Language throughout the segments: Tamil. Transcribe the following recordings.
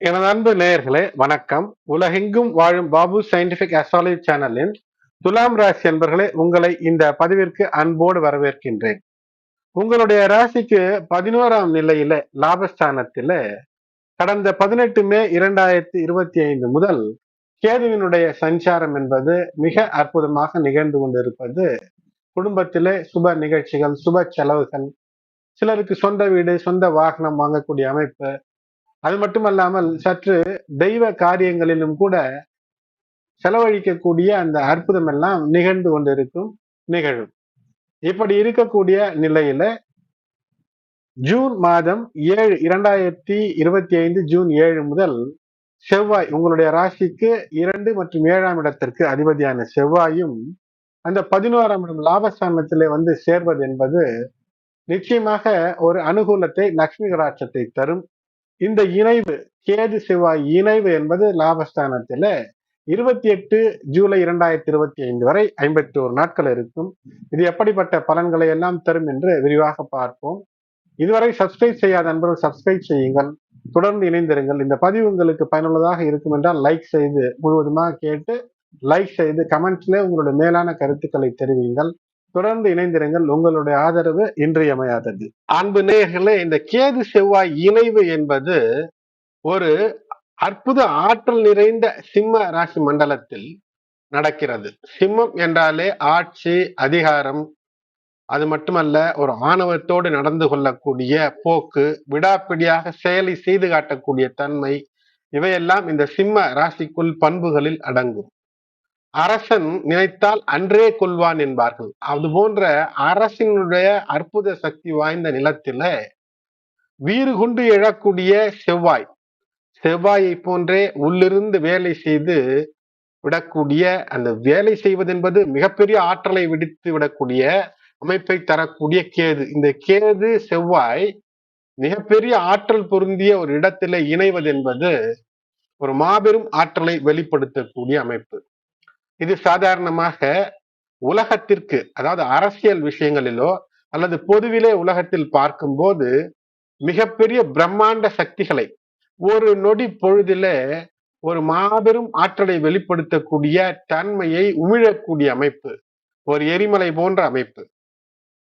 எனது அன்பு நேயர்களே வணக்கம். உலகெங்கும் வாழும் பாபு சயின்டிபிக் அஸ்ட்ராலஜி சேனலின் துலாம் ராசி என்பர்களே உங்களை இந்த பதிவிற்கு அன்போடு வரவேற்கின்றேன். உங்களுடைய ராசிக்கு பதினோராம் நிலையில லாபஸ்தானத்தில கடந்த பதினெட்டு மே இரண்டாயிரத்தி இருபத்தி ஐந்து முதல் கேதுவினுடைய சஞ்சாரம் என்பது மிக அற்புதமாக நிகழ்ந்து கொண்டிருப்பது குடும்பத்திலே சுப நிகழ்ச்சிகள் சுப செலவுகள் சிலருக்கு சொந்த வீடு சொந்த வாகனம் வாங்கக்கூடிய அமைப்பு அது மட்டுமல்லாமல் சற்று தெய்வ காரியங்களிலும் கூட செலவழிக்கக்கூடிய அந்த அற்புதம் எல்லாம் நிகழ்ந்து கொண்டிருக்கும் நிகழும். இப்படி இருக்கக்கூடிய நிலையில ஜூன் மாதம் ஏழு இரண்டாயிரத்தி இருபத்தி ஐந்து ஜூன் ஏழு முதல் செவ்வாய் உங்களுடைய ராசிக்கு இரண்டு மற்றும் ஏழாம் இடத்திற்கு அதிபதியான செவ்வாயும் அந்த பதினோராம் இடம் லாபஸ்தானத்திலே வந்து சேர்வது என்பது நிச்சயமாக ஒரு அனுகூலத்தை லக்ஷ்மி கடாட்சத்தை தரும். இந்த இணைவு கேது செவ்வாய் இணைவு என்பது லாபஸ்தானத்தில் இருபத்தி எட்டு ஜூலை இரண்டாயிரத்தி இருபத்தி ஐந்து வரை ஐம்பத்தி ஒரு நாட்கள் இருக்கும். இது எப்படிப்பட்ட பலன்களை எல்லாம் தரும் என்று விரிவாக பார்ப்போம். இதுவரை சப்ஸ்கிரைப் செய்யாத நண்பர்கள் சப்ஸ்கிரைப் செய்யுங்கள். தொடர்ந்து இணைந்திருங்கள். இந்த பதிவு உங்களுக்கு பயனுள்ளதாக இருக்கும் என்றால் லைக் செய்து முழுவதுமாக கேட்டு லைக் செய்து கமெண்ட்ஸ்ல உங்களுடைய மேலான கருத்துக்களை தெரிவிங்கள். தொடர்ந்து இணைந்திருங்கள். உங்களுடைய ஆதரவு இன்றியமையாதது. அன்பு நேயர்களே இந்த கேது செவ்வாய் இணைவு என்பது ஒரு அற்புத ஆற்றல் நிறைந்த சிம்ம ராசி மண்டலத்தில் நடக்கிறது. சிம்மம் என்றாலே ஆட்சி அதிகாரம் அது மட்டுமல்ல ஒரு ஆணவத்தோடு நடந்து கொள்ளக்கூடிய போக்கு விடாப்பிடியாக செயலை செய்து காட்டக்கூடிய தன்மை இவையெல்லாம் இந்த சிம்ம ராசிக்குள் பண்புகளில் அடங்கும். அரசன் நினைத்தால் அன்றே கொள்வான் என்பார்கள். அது போன்ற அரசினுடைய அற்புத சக்தி வாய்ந்த நிலத்தில வீறு கொண்டு எழக்கூடிய செவ்வாய் செவ்வாயை போன்றே உள்ளிருந்து வேலை செய்து விடக்கூடிய அந்த வேலை செய்வது என்பது மிகப்பெரிய ஆற்றலை விடுத்து விடக்கூடிய அமைப்பை தரக்கூடிய கேது. இந்த கேது செவ்வாய் மிகப்பெரிய ஆற்றல் பொருந்திய ஒரு இடத்தில இணைவது என்பது ஒரு மாபெரும் ஆற்றலை வெளிப்படுத்தக்கூடிய அமைப்பு. இது சாதாரணமாக உலகத்திற்கு அதாவது அரசியல் விஷயங்களிலோ அல்லது பொதுவிலே உலகத்தில் பார்க்கும்போது மிகப்பெரிய பிரம்மாண்ட சக்திகளை ஒரு நொடி பொழுதில ஒரு மாபெரும் ஆற்றலை வெளிப்படுத்தக்கூடிய தன்மையை உமிழக்கூடிய அமைப்பு ஒரு எரிமலை போன்ற அமைப்பு.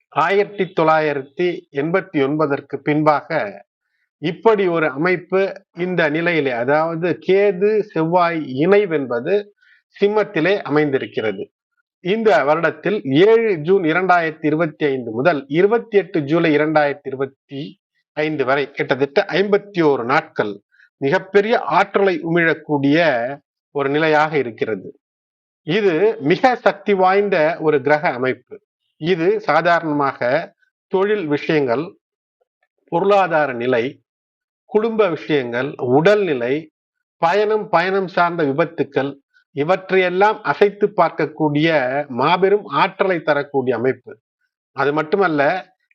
ஆயிரத்தி தொள்ளாயிரத்தி எண்பத்தி ஒன்பதற்கு பின்பாக இப்படி ஒரு அமைப்பு இந்த நிலையிலே அதாவது கேது செவ்வாய் இணைவென்பது சிம்மத்திலே அமைந்திருக்கிறது. இந்த வருடத்தில் ஏழு ஜூன் இரண்டாயிரத்தி இருபத்தி ஐந்து முதல் இருபத்தி எட்டு ஜூலை இரண்டாயிரத்தி இருபத்தி ஐந்து வரை கிட்டத்தட்ட ஐம்பத்தி ஓரு நாட்கள் மிகப்பெரிய ஆற்றலை உமிழக்கூடிய ஒரு நிலையாக இருக்கிறது. இது மிக சக்தி வாய்ந்த ஒரு கிரக அமைப்பு. இது சாதாரணமாக தொழில் விஷயங்கள் பொருளாதார நிலை குடும்ப விஷயங்கள் உடல்நிலை பயணம் பயணம் சார்ந்த விபத்துக்கள் இவற்றையெல்லாம் அசைத்து பார்க்கக்கூடிய மாபெரும் ஆற்றலை தரக்கூடிய அமைப்பு. அது மட்டுமல்ல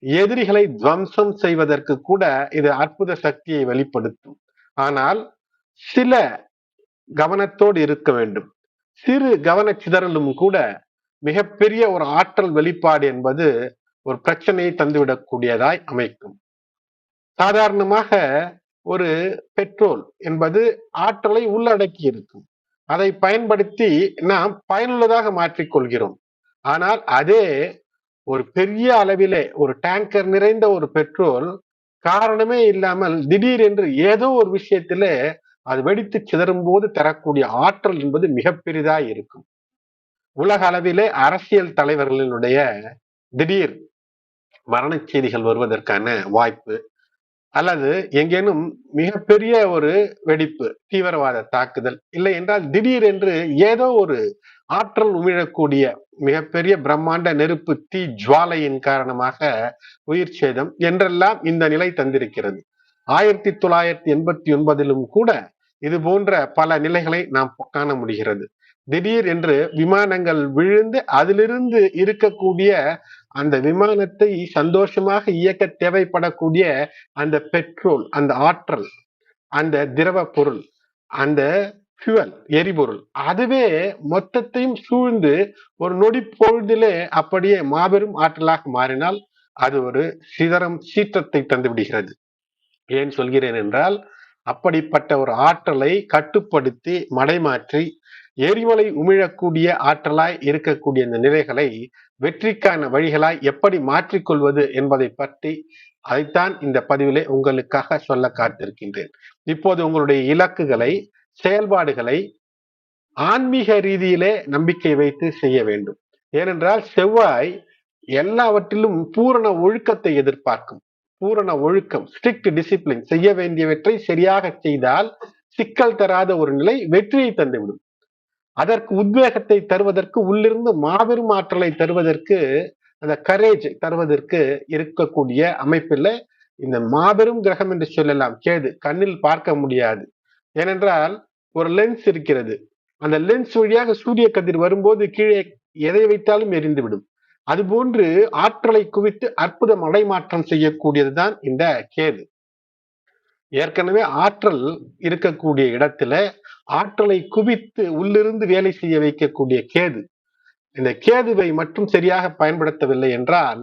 எதிரிகளை துவம்சம் செய்வதற்கு கூட இது அற்புத சக்தியை வெளிப்படுத்தும். ஆனால் சில கவனத்தோடு இருக்க வேண்டும். சிறு கவன சிதறலும் கூட மிகப்பெரிய ஒரு ஆற்றல் வெளிப்பாடு என்பது ஒரு பிரச்சனையை தந்துவிடக்கூடியதாய் அமைக்கும். சாதாரணமாக ஒரு பெட்ரோல் என்பது ஆற்றலை உள்ளடக்கி இருக்கும் அதை பயன்படுத்தி நாம் பயனுள்ளதாக மாற்றிக்கொள்கிறோம். ஆனால் அதே ஒரு பெரிய அளவிலே ஒரு டேங்கர் நிறைந்த ஒரு பெட்ரோல் காரணமே இல்லாமல் திடீர் என்று ஏதோ ஒரு விஷயத்தில அது வெடித்து சிதறும் போது தரக்கூடிய ஆற்றல் என்பது மிக பெரிதாய் இருக்கும். உலக அளவிலே அரசியல் தலைவர்களினுடைய திடீர் மரண செய்திகள் வருவதற்கான வாய்ப்பு அல்லது எங்கேனும் மிகப்பெரிய ஒரு வெடிப்பு தீவிரவாத தாக்குதல். இல்லை என்றால் திடீர் என்று ஏதோ ஒரு ஆற்றல் உமிழக்கூடிய மிகப்பெரிய பிரம்மாண்ட நெருப்பு தீ ஜுவாலையின் காரணமாக உயிர் சேதம் என்றெல்லாம் இந்த நிலை தந்திருக்கிறது. ஆயிரத்தி தொள்ளாயிரத்தி எண்பத்தி ஒன்பதிலும் கூட இது போன்ற பல நிலைகளை நாம் காண முடிகிறது. திடீர் என்று விமானங்கள் விழுந்து அதிலிருந்து இருக்கக்கூடிய அந்த விமானத்தை சந்தோஷமாக இயக்க தேவைப்படக்கூடிய அந்த பெட்ரோல் அந்த ஆற்றல் அந்த திரவ பொருள் அந்த ஃபியூவல் எரிபொருள் அதுவே மொத்தத்தையும் சூழ்ந்து ஒரு நொடி பொழுதிலே அப்படியே மாபெரும் ஆற்றலாக மாறினால் அது ஒரு சிதறம் சீற்றத்தை தந்து விடுகிறது ஏன் சொல்கிறேன் என்றால் அப்படிப்பட்ட ஒரு ஆற்றலை கட்டுப்படுத்தி மடைமாற்றி எரிமலை உமிழக்கூடிய ஆற்றலாய் இருக்கக்கூடிய இந்த நிலைகளை வெற்றிக்கான வழிகளாய் எப்படி மாற்றிக்கொள்வது என்பதை பற்றி அதைத்தான் இந்த பதிவிலே உங்களுக்காக சொல்ல காத்திருக்கின்றேன். இப்போது உங்களுடைய இலக்குகளை செயல்பாடுகளை ஆன்மீக ரீதியிலே நம்பிக்கை வைத்து செய்ய வேண்டும். ஏனென்றால் செவ்வாய் எல்லாவற்றிலும் பூரண ஒழுக்கத்தை எதிர்பார்க்கும். பூரண ஒழுக்கம் ஸ்ட்ரிக்ட் டிசிப்ளின் செய்ய வேண்டியவற்றை சரியாக செய்தால் சிக்கல் தராத ஒரு நிலை வெற்றியை தந்துவிடும். அதற்கு உத்வேகத்தை தருவதற்கு உள்ளிருந்து மாபெரும் ஆற்றலை தருவதற்கு அந்த கரேஜ் தருவதற்கு இருக்கக்கூடிய அமைப்பில் இந்த மாபெரும் கிரகம் என்று சொல்லலாம். கேது கண்ணில் பார்க்க முடியாது. ஏனென்றால் ஒரு லென்ஸ் இருக்கிறது. அந்த லென்ஸ் வழியாக சூரிய கதிர் வரும்போது கீழே எதை வைத்தாலும் எரிந்துவிடும். அதுபோன்று ஆற்றலை குவித்து அற்புத மடைமாற்றம் செய்யக்கூடியதுதான் இந்த கேது ஏற்கனவே ஆற்றல் இருக்கக்கூடிய இடத்துல ஆற்றலை குவித்து உள்ளிருந்து வேலை செய்ய வைக்கக்கூடிய கேது. இந்த கேதுவை மட்டும் சரியாக பயன்படுத்தவில்லை என்றால்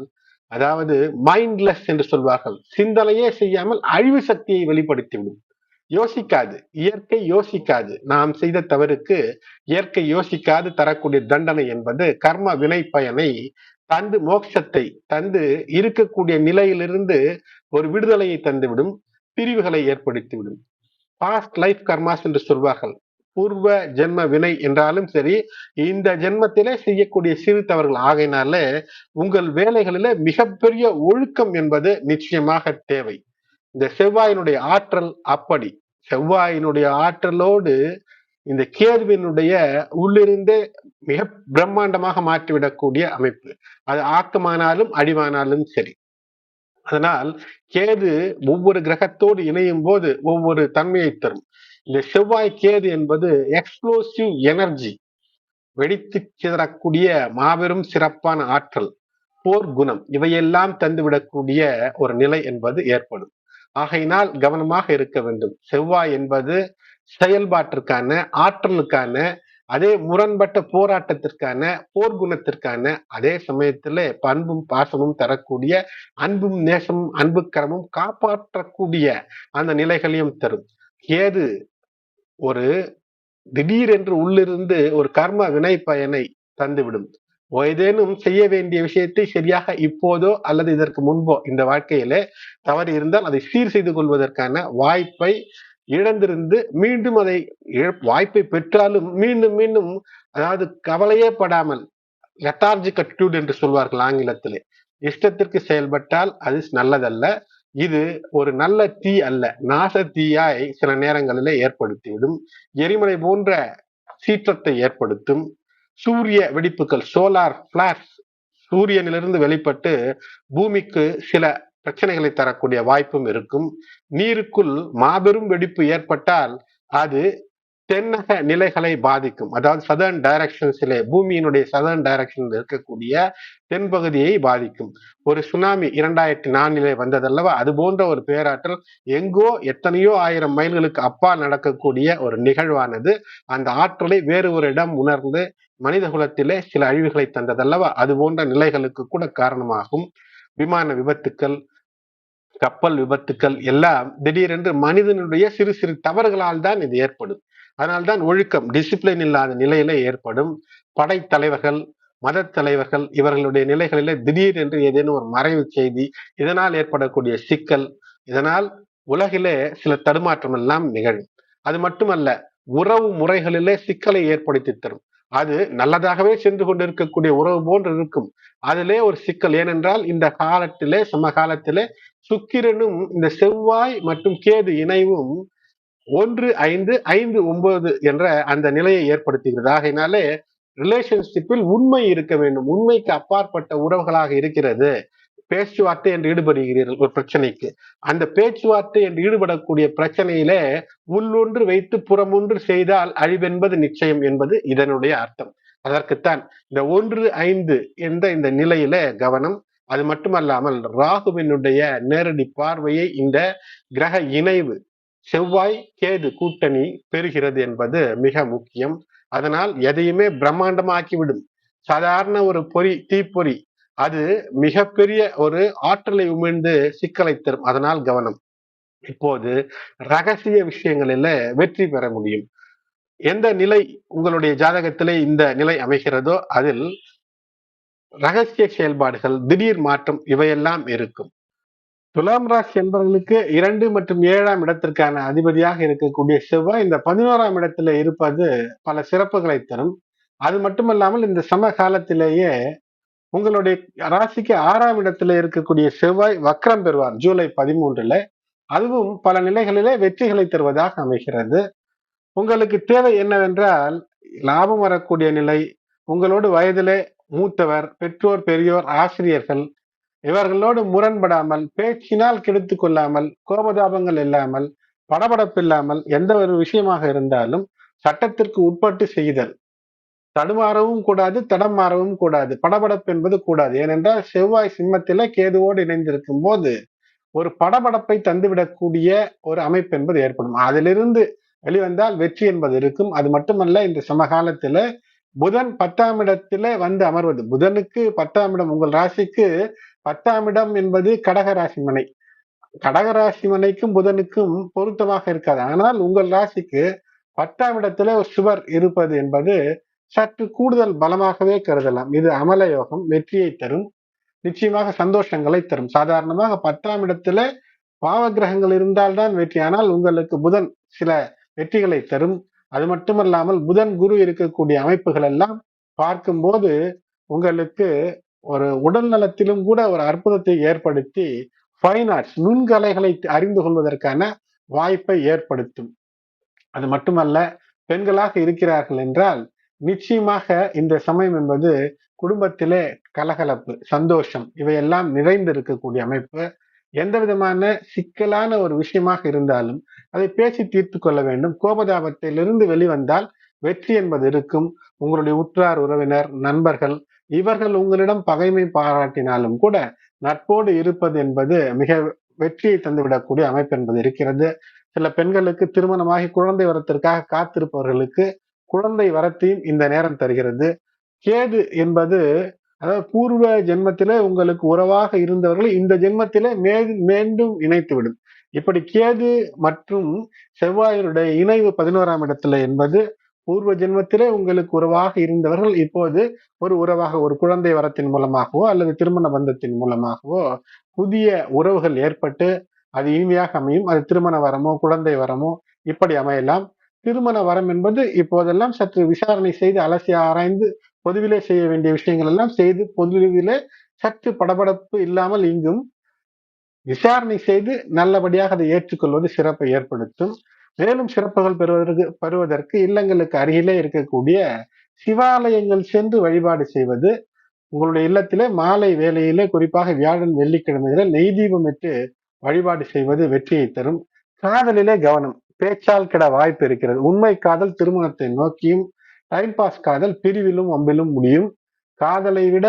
அதாவது மைண்ட்லெஸ் என்று சொல்வார்கள் சிந்தனையே செய்யாமல் அழிவு சக்தியை வெளிப்படுத்திவிடும் யோசிக்காது இயற்கை யோசிக்காது. நாம் செய்த தவறுக்கு இயற்கை யோசிக்காது தரக்கூடிய தண்டனை என்பது கர்ம வினை பயனை தந்து மோட்சத்தை தந்து இருக்கக்கூடிய நிலையிலிருந்து ஒரு விடுதலையை தந்துவிடும் பிரிவுகளை ஏற்படுத்திவிடும் பாஸ்ட் லைஃப் கர்மாஸ் என்று சொல்வார்கள். பூர்வ ஜென்ம வினை என்றாலும் சரி இந்த ஜென்மத்திலே செய்யக்கூடிய சிறு தவறுகள் ஆகையினால உங்கள் வேலைகளில மிகப்பெரிய ஒழுக்கம் என்பது நிச்சயமாக தேவை. இந்த செவ்வாயினுடைய ஆற்றல் அப்படி. செவ்வாயினுடைய ஆற்றலோடு இந்த கேதுவினுடைய உள்ளிருந்தே மிக பிரம்மாண்டமாக மாற்றிவிடக்கூடிய அமைப்பு. அது ஆக்கமானாலும் அடிவானாலும் சரி. அதனால் கேது ஒவ்வொரு கிரகத்தோடு இணையும் போது ஒவ்வொரு தன்மையை தரும். இந்த செவ்வாய் கேது என்பது எக்ஸ்ப்ளோசிவ் எனர்ஜி வெடித்து சிதறக்கூடிய மாபெரும் சிறப்பான ஆற்றல் போர் குணம் இவையெல்லாம் தந்துவிடக்கூடிய ஒரு நிலை என்பது ஏற்படும். ஆகையினால் கவனமாக இருக்க வேண்டும். செவ்வாய் என்பது செயல்பாட்டிற்கான ஆற்றலுக்கான அதே முரண்பட்ட போராட்டத்திற்கான போர்க்குணத்திற்கான அதே சமயத்துல பண்பும் பாசமும் தரக்கூடிய அன்பும் நேசமும் அன்புக்கரமும் காப்பாற்றக்கூடிய அந்த நிலைகளையும் தரும். ஏது ஒரு திடீரென்று உள்ளிருந்து ஒரு கர்ம வினை பயனை தந்துவிடும். ஏதேனும் செய்ய வேண்டிய விஷயத்தை சரியாக இப்போதோ அல்லது இதற்கு முன்போ இந்த வாழ்க்கையில தவறு இருந்தால் அதை சீர் செய்து கொள்வதற்கான வாய்ப்பை இழந்திருந்து மீண்டும் அதை வாய்ப்பை பெற்றாலும் மீண்டும் மீண்டும் அதாவது கவலையே படாமல் லெத்தார்ஜிக் அட்டிடியூட் என்று சொல்வார்கள் ஆங்கிலத்திலே. இஷ்டத்திற்கு செயல்பட்டால் அது நல்லதல்ல. இது ஒரு நல்ல தீ அல்ல. நாச தீயாய் சில நேரங்களிலே ஏற்படுத்திவிடும். எரிமலை போன்ற சீற்றத்தை ஏற்படுத்தும். சூரிய வெடிப்புகள் சோலார் பிளாஷ் சூரியனிலிருந்து வெளிப்பட்டு பூமிக்கு சில பிரச்சனைகளை தரக்கூடிய வாய்ப்பும் இருக்கும். நீருக்குள் மாபெரும் வெடிப்பு ஏற்பட்டால் அது தென்னக நிலைகளை பாதிக்கும். அதாவது சதர்ன் டைரக்ஷன்ஸிலே பூமியினுடைய சதர்ன் டைரக்ஷன்ல இருக்கக்கூடிய தென்பகுதியை பாதிக்கும். ஒரு சுனாமி இரண்டாயிரத்தி நான்கிலே வந்ததல்லவா? அது போன்ற ஒரு பேராற்றல் எங்கோ எத்தனையோ ஆயிரம் மைல்களுக்கு அப்பால் நடக்கக்கூடிய ஒரு நிகழ்வானது. அந்த ஆற்றலை வேறு ஒரு இடம் உணர்ந்து மனித குலத்திலே சில அழிவுகளை தந்ததல்லவா? அது போன்ற நிலைகளுக்கு கூட காரணமாகும். விமான விபத்துக்கள் கப்பல் விபத்துக்கள் எல்லாம் திடீரென்று மனிதனுடைய சிறு சிறு தவறுகளால் தான் இது ஏற்படும். அதனால்தான் ஒழுக்கம் டிசிப்ளின் இல்லாத நிலையில ஏற்படும். படைத்தலைவர்கள் மத தலைவர்கள் இவர்களுடைய நிலைகளில திடீரென்று ஏதேனும் ஒரு மறைவு செய்தி இதனால் ஏற்படக்கூடிய சிக்கல் இதனால் உலகிலே சில தடுமாற்றம் எல்லாம் நிகழும். அது மட்டுமல்ல உறவு முறைகளிலே சிக்கலை ஏற்படுத்தி தரும். அது நல்லதாகவே சென்று கொண்டிருக்கக்கூடிய உறவு போன்று இருக்கும். அதிலே ஒரு சிக்கல் ஏனென்றால் இந்த காலத்திலே சமகாலத்திலே சுக்கிரனும் இந்த செவ்வாய் மற்றும் கேது இணைவும் ஒன்று ஐந்து ஐந்து ஒன்பது என்ற அந்த நிலையை ஏற்படுத்துகிறது. ஆகையினாலே ரிலேஷன்ஷிப்பில் உண்மை இருக்க வேண்டும். உண்மைக்கு அப்பாற்பட்ட உறவுகளாக இருக்கிறது. பேச்சுவார்த்தை என்று ஈடுபடுகிறீர்கள் ஒரு பிரச்சனைக்கு. அந்த பேச்சுவார்த்தை என்று ஈடுபடக்கூடிய பிரச்சனையில உள்ளொன்று வைத்து புறமொன்று செய்தால் அழிவென்பது நிச்சயம் என்பது இதனுடைய அர்த்தம். அதற்குத்தான் இந்த ஒன்று ஐந்து என்ற இந்த நிலையில கவனம் அது மட்டுமல்லாமல் ராகுவினுடைய நேரடி பார்வையை இந்த கிரக இணைவு செவ்வாய் கேது கூட்டணி பெறுகிறது என்பது மிக முக்கியம். அதனால் எதையுமே பிரம்மாண்டமாக்கிவிடும். சாதாரண ஒரு பொறி தீப்பொறி அது மிகப்பெரிய ஒரு ஆற்றலை உமிழ்ந்து சிக்கலை தரும் அதனால் கவனம். இப்போது ரகசிய விஷயங்களில வெற்றி பெற முடியும். எந்த நிலை உங்களுடைய ஜாதகத்திலே இந்த நிலை அமைகிறதோ அதில் ரகசிய செயல்பாடுகள் திடீர் மாற்றம் இவையெல்லாம் இருக்கும். துலாம் ராசி என்பவர்களுக்கு இரண்டு மற்றும் ஏழாம் இடத்திற்கான அதிபதியாக இருக்கக்கூடிய செவ்வாய் இந்த பதினோராம் இடத்துல இருப்பது பல சிறப்புகளை தரும். அது மட்டுமல்லாமல் இந்த சம காலத்திலேயே உங்களுடைய ராசிக்கு ஆறாம் இடத்துல இருக்கக்கூடிய செவ்வாய் வக்ரம் பெறுவார் ஜூலை பதிமூன்றுல. அதுவும் பல நிலைகளிலே வெற்றிகளை தருவதாக அமைகிறது. உங்களுக்கு தேவை என்னவென்றால் லாபம் வரக்கூடிய நிலை உங்களோடு வயதிலே மூத்தவர் பெற்றோர் பெரியோர் ஆசிரியர்கள் இவர்களோடு முரண்படாமல் பேச்சினால் கெடுத்து கொள்ளாமல் கோபதாபங்கள் இல்லாமல் படபடப்பு இல்லாமல் எந்த ஒரு விஷயமாக இருந்தாலும் சட்டத்திற்கு உட்பட்டு செய்தல். தடுமாறவும் கூடாது தடம் மாறவும் கூடாது. படபடப்பு என்பது கூடாது. ஏனென்றால் செவ்வாய் சிம்மத்தில கேதுவோடு இணைந்திருக்கும் போது ஒரு படபடப்பை தந்துவிடக்கூடிய ஒரு அமைப்பு என்பது ஏற்படும். அதிலிருந்து வெளிவந்தால் வெற்றி என்பது இருக்கும். அது மட்டுமல்ல இந்த சமகாலத்துல புதன் பத்தாம் இடத்துல வந்து அமர்வது. புதனுக்கு பத்தாம் இடம் உங்கள் ராசிக்கு பத்தாம் இடம் என்பது கடக ராசி மனை. கடக ராசி மனைக்கும் புதனுக்கும் பொருத்தமாக இருக்காது. ஆனால் உங்கள் ராசிக்கு பத்தாம் இடத்துல ஒரு சுவர் இருப்பது என்பது சற்று கூடுதல் பலமாகவே கருதலாம். இது அமல யோகம் வெற்றியை தரும் நிச்சயமாக சந்தோஷங்களை தரும். சாதாரணமாக பத்தாம் இடத்துல பாவ கிரகங்கள் இருந்தால்தான் வெற்றி. ஆனால் உங்களுக்கு புதன் சில வெற்றிகளை தரும். அது மட்டுமல்லாமல் புதன் குரு இருக்கக்கூடிய அமைப்புகள் எல்லாம் பார்க்கும்போது உங்களுக்கு ஒரு உடல் நலத்திலும் கூட ஒரு அற்புதத்தை ஏற்படுத்தி ஃபைன் ஆர்ட்ஸ் நுண்கலைகளை அறிந்து கொள்வதற்கான வாய்ப்பை ஏற்படுத்தும். அது மட்டுமல்ல பெண்களாக இருக்கிறார்கள் என்றால் நிச்சயமாக இந்த சமயம் என்பது குடும்பத்திலே கலகலப்பு சந்தோஷம் இவையெல்லாம் நிறைந்து இருக்கக்கூடிய அமைப்பு. எந்த விதமான சிக்கலான ஒரு விஷயமாக இருந்தாலும் அதை பேசி தீர்த்து கொள்ள வேண்டும். கோபதாபத்திலிருந்து வெளிவந்தால் வெற்றி என்பது இருக்கும். உங்களுடைய உற்றார் உறவினர் நண்பர்கள் இவர்கள் உங்களிடம் பகைமை பாராட்டினாலும் கூட நட்போடு இருப்பது என்பது மிக வெற்றியை தந்துவிடக்கூடிய அமைப்பு என்பது இருக்கிறது. சில பெண்களுக்கு திருமணமாகி குழந்தை வரத்திற்காக காத்திருப்பவர்களுக்கு குழந்தை வரத்தையும் இந்த நேரம் தருகிறது. கேது என்பது அதாவது பூர்வ ஜென்மத்திலே உங்களுக்கு உறவாக இருந்தவர்களை இந்த ஜென்மத்திலே மே மீண்டும் இணைத்துவிடும். இப்படி கேது மற்றும் செவ்வாயருடைய இணைவு பதினோராம் இடத்துல என்பது பூர்வ ஜென்மத்திலே உங்களுக்கு உறவாக இருந்தவர்கள் இப்போது ஒரு உறவாக ஒரு குழந்தை வரத்தின் மூலமாகவோ அல்லது திருமண பந்தத்தின் மூலமாகவோ புதிய உறவுகள் ஏற்பட்டு அது இனிமையாக அமையும். அது திருமண வரமோ குழந்தை வரமோ இப்படி அமையலாம். திருமண வரம் என்பது இப்போதெல்லாம் சற்று விசாரணை செய்து அலசி ஆராய்ந்து பொதுவிலே செய்ய வேண்டிய விஷயங்கள் எல்லாம் செய்து பொதுவிலே சற்று படபடப்பு இல்லாமல் இங்கும் விசாரணை செய்து நல்லபடியாக அதை ஏற்றுக்கொள்வது சிறப்பை ஏற்படுத்தும். மேலும் சிறப்புகள் பெறுவதற்கு பெறுவதற்கு இல்லங்களுக்கு அருகிலே இருக்கக்கூடிய சிவாலயங்கள் சென்று வழிபாடு செய்வது உங்களுடைய இல்லத்திலே மாலை வேலையிலே குறிப்பாக வியாழன் வெள்ளிக்கிழமைகளில் நெய் தீபம் இட்டு வழிபாடு செய்வது வெற்றியை தரும். காதலிலே கவனம். பேச்சால் கிட வாய்ப்பு இருக்கிறது. உண்மை காதல் திருமணத்தை நோக்கியும் டைம் பாஸ் காதல் பிரிவிலும் அம்பிலும் முடியும். காதலை விட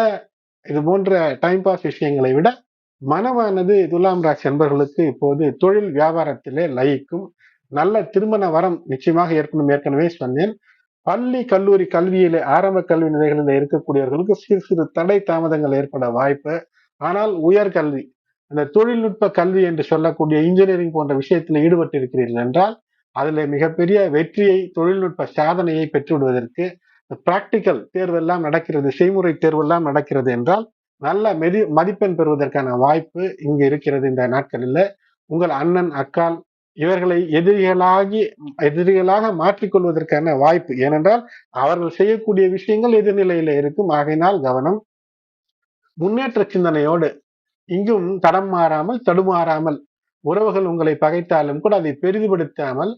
இது போன்ற டைம் பாஸ் விஷயங்களை விட மனமானது துலாம் ராசி என்பவர்களுக்கு இப்போது தொழில் வியாபாரத்திலே லயிக்கும். நல்ல திருமண வரம் நிச்சயமாக ஏற்கனவே ஏற்கனவே சொன்னேன். பள்ளி கல்லூரி கல்வியிலே ஆரம்ப கல்வி நிலைகளில் இருக்கக்கூடியவர்களுக்கு சிறு சிறு தடை தாமதங்கள் ஏற்பட வாய்ப்பு. ஆனால் உயர்கல்வி இந்த தொழில்நுட்ப கல்வி என்று சொல்லக்கூடிய இன்ஜினியரிங் போன்ற விஷயத்தில் ஈடுபட்டு இருக்கிறீர்கள் என்றால் அதில் மிகப்பெரிய வெற்றியை தொழில்நுட்ப சாதனையை பெற்றுவிடுவதற்கு பிராக்டிக்கல் தேர்வெல்லாம் நடக்கிறது செய்முறை தேர்வெல்லாம் நடக்கிறது என்றால் நல்ல மெதி மதிப்பெண் பெறுவதற்கான வாய்ப்பு இங்கு இருக்கிறது இந்த நாட்களில். உங்கள் அண்ணன் அக்கால் இவர்களை எதிரிகளாகி எதிரிகளாக மாற்றிக்கொள்வதற்கான வாய்ப்பு. ஏனென்றால் அவர்கள் செய்யக்கூடிய விஷயங்கள் எதிர்நிலையில இருக்கும். ஆகையினால் கவனம் முன்னேற்ற சிந்தனையோடு இங்கும் தடம் மாறாமல் தடுமாறாமல் உறவுகள் உங்களை பகைத்தாலும் கூட அதை பெரிதுபடுத்தாமல்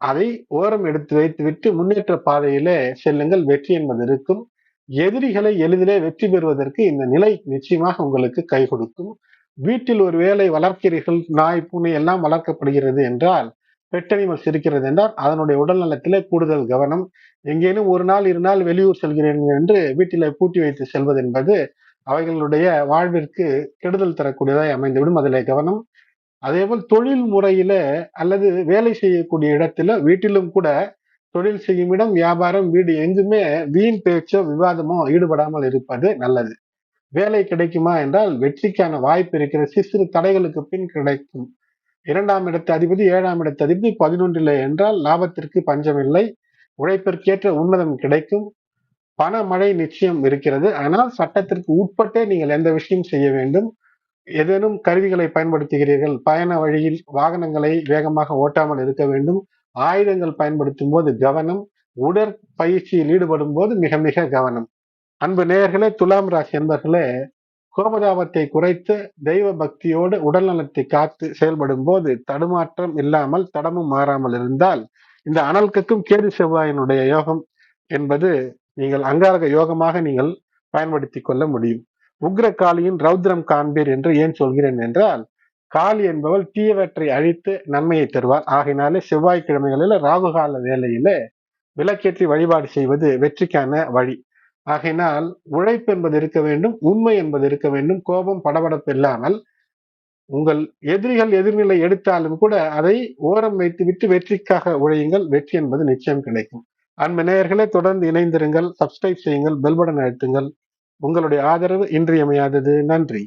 அதை ஓரம் எடுத்து வைத்துவிட்டு முன்னேற்ற பாதையிலே செல்லுங்கள். வெற்றி என்பது இருக்கும். எதிரிகளை எளிதிலே வெற்றி பெறுவதற்கு இந்த நிலை நிச்சயமாக உங்களுக்கு கை கொடுக்கும். வீட்டில் ஒரு வேலை வளர்க்கிறீர்கள் நாய் பூனை எல்லாம் வளர்க்கப்படுகிறது என்றால் பெட்டனிமல் சிரிக்கிறது என்றால் அதனுடைய உடல் நலத்திலே கூடுதல் கவனம். எங்கேனும் ஒரு நாள் இரு நாள் வெளியூர் செல்கிறீர்கள் என்று வீட்டில பூட்டி வைத்து செல்வது என்பது அவைகளுடைய வாழ்விற்கு கெடுதல் தரக்கூடியதாய் அமைந்துவிடும். அதில் கவனம். அதேபோல் தொழில் முறையில அல்லது வேலை செய்யக்கூடிய இடத்துல வீட்டிலும் கூட தொழில் செய்யும் இடம் வியாபாரம் வீடு எங்குமே வீண் பேச்சோ விவாதமோ ஈடுபடாமல் இருப்பது நல்லது. வேலை கிடைக்குமா என்றால் வெற்றிக்கான வாய்ப்பு இருக்கிற சிறு தடைகளுக்கு பின் கிடைக்கும். இரண்டாம் இடத்து அதிபதி ஏழாம் இடத்து அதிபதி பதினொன்றில் என்றால் லாபத்திற்கு பஞ்சமில்லை. உழைப்பிற்கேற்ற உன்னதம் கிடைக்கும். பணமழை நிச்சயம் இருக்கிறது. ஆனால் சட்டத்திற்கு உட்பட்டே நீங்கள் எந்த விஷயம் செய்ய வேண்டும்? ஏதேனும் கருவிகளை பயன்படுத்துகிறீர்கள்? பயண வழியில் வாகனங்களை வேகமாக ஓட்டாமல் இருக்க வேண்டும். ஆயுதங்கள் பயன்படுத்தும் போது கவனம் உடற்பயிற்சியில் ஈடுபடும் போது மிக மிக கவனம். அன்பு நேயர்களே துலாம் ராசி என்பர்களே கோபதாபத்தை குறைத்து தெய்வ பக்தியோடு உடல் நலத்தை காத்து செயல்படும் போது தடுமாற்றம் இல்லாமல் தடமும் மாறாமல் இருந்தால் இந்த அனல்கக்கும் கேது செவ்வாயினுடைய யோகம் என்பது நீங்கள் அங்காரக யோகமாக நீங்கள் பயன்படுத்தி கொள்ள முடியும். உக்ர காளியின் ரௌத்ரம் காண்பீர் என்று ஏன் சொல்கிறேன் என்றால் காளி என்பவள் தீயவற்றை அழித்து நன்மையை தருவார் ஆகினாலே செவ்வாய்க்கிழமைகளில் ராகுகால வேலையில விளக்கேற்றி வழிபாடு செய்வது வெற்றிக்கான வழி. ஆகையினால் உழைப்பு என்பது இருக்க வேண்டும் உண்மை என்பது இருக்க வேண்டும். கோபம் படபடப்பு இல்லாமல் உங்கள் எதிரிகள் எதிர்நிலை எடுத்தாலும் கூட அதை ஓரம் வைத்து விட்டு வெற்றிக்காக உழையுங்கள். வெற்றி என்பது நிச்சயம் கிடைக்கும். அன்பு நேயர்களே தொடர்ந்து இணைந்திருங்கள் சப்ஸ்கிரைப் செய்யுங்கள் பெல்படன் அழுத்துங்கள். உங்களுடைய ஆதரவு இன்றியமையாதது. நன்றி.